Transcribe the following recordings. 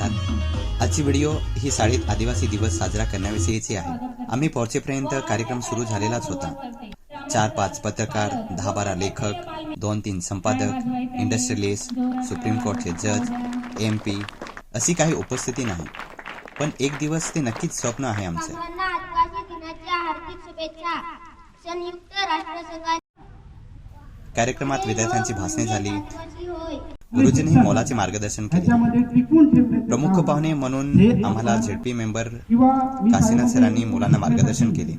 नमस्कार आजची व्हिडिओ ही शाळेत आदिवासी दिवस साजरा करण्याविषयीची आहे. आम्ही पोहोचेपर्यंत कार्यक्रम सुरू झालेलाच होता. चार पाच पत्रकार दहा बारा लेखक दोन तीन संपादक इंडस्ट्रियलिस्ट सुप्रीम कोर्टचे जज एम पी अशी काही उपस्थिती नाही. पण एक दिवस ते नक्कीच स्वप्न आहे आमचं. कार्यक्रमात विद्यार्थ्यांची भाषणे झाली. गुरुजींनी मोलाचे मार्गदर्शन केले. प्रमुख पाहुणे म्हणून आम्हाला झेडपी मेंबर काशीनाथ सरांनी मुलांना मार्गदर्शन केले.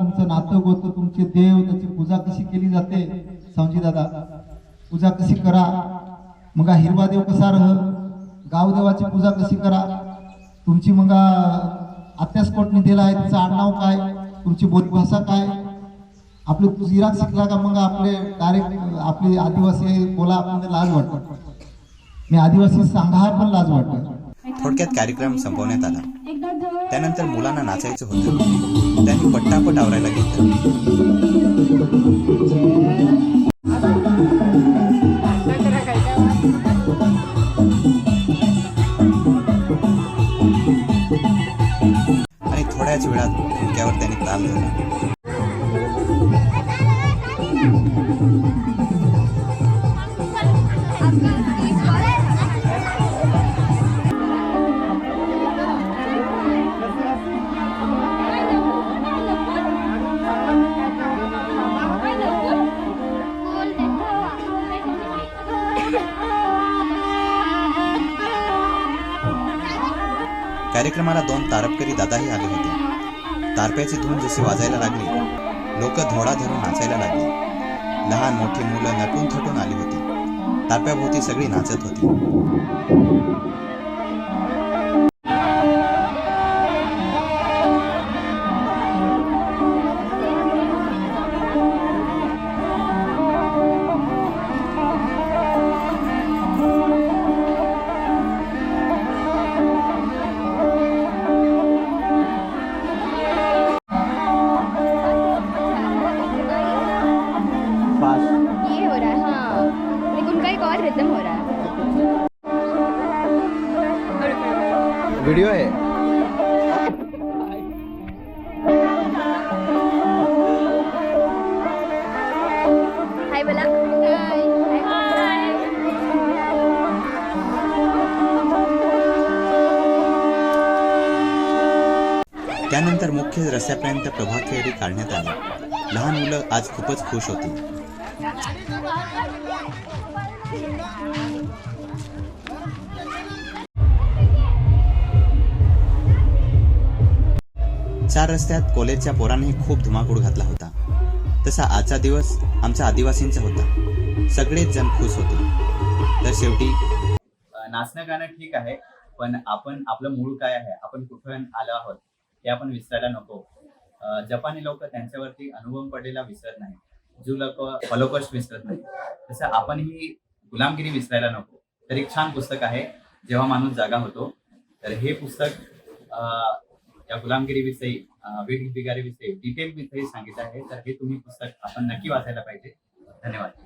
आमचं नातं होतं तुमचे देव त्याची पूजा कशी केली जाते? सांजी दादा पूजा कशी करा? मग हा हिरवा देव कसा रह? गावदेवाची पूजा कशी करा? तुमची मग आत्यास कोटनी दिला आहे तिचं आडनाव काय? तुमची बोलीभाषा काय? आपले जिराक शिकला का मग आपले डायरेक्ट आपले आदिवासी बोला आपण लाज वाटत. मी आदिवासी सांगा पण लाज वाटत. थोडक्यात कार्यक्रम संपवण्यात आला. त्यानंतर मुलांना नाचायचं होतं. त्यांनी पट्टापट आवरायला घेतलं. आणि थोड्याच वेळात डोक्यावर त्यांनी ताल धरला. कार्यक्रमाला दोन तारपकरी दादाही आले होते. तारप्याची धून जशी वाजायला लागली लोक धोडा धरून नाचायला लागली. लहान मोठी मुलं नटून थटून आली होती. तारप्याभोवती सगळी नाचत होती. हो है हाँ लेकिन उनका एक और रिदम हो रहा है। हाय बोला त्यानंतर मुख्य रस्त्यापर्यंत प्रभात फेरी काढण्यात आली. लहान मुलं आज खूपच खुश होती. चार रस्त्यात कॉलेजच्या पोरांनी खूप धुमाकूळ घातला होता. तसा आजचा दिवस आमच्या आदिवासींचा होता. सगळेच जण खुश होते. तर शेवटी नाचणं गाणं ठीक आहे पण आपण आपलं मूळ काय आहे आपण कुठून आलो आहोत हे आपण विसरायला नको. जपानी लोक त्यांच्यावरती अनुभव पडलेला विसरत नाही जू लोक हॉलोकॉस्ट विसरत नाही. तसं आपणही गुलामगिरी विसरायला नको. तर एक छान पुस्तक आहे जेव्हा माणूस जागा होतो तर हे पुस्तक या गुलामगिरीविषयी अ, वीट बिगारीविषयी डिटेल विषयी सांगितलं आहे. तर हे तुम्ही पुस्तक आपण नक्की वाचायला पाहिजे. धन्यवाद.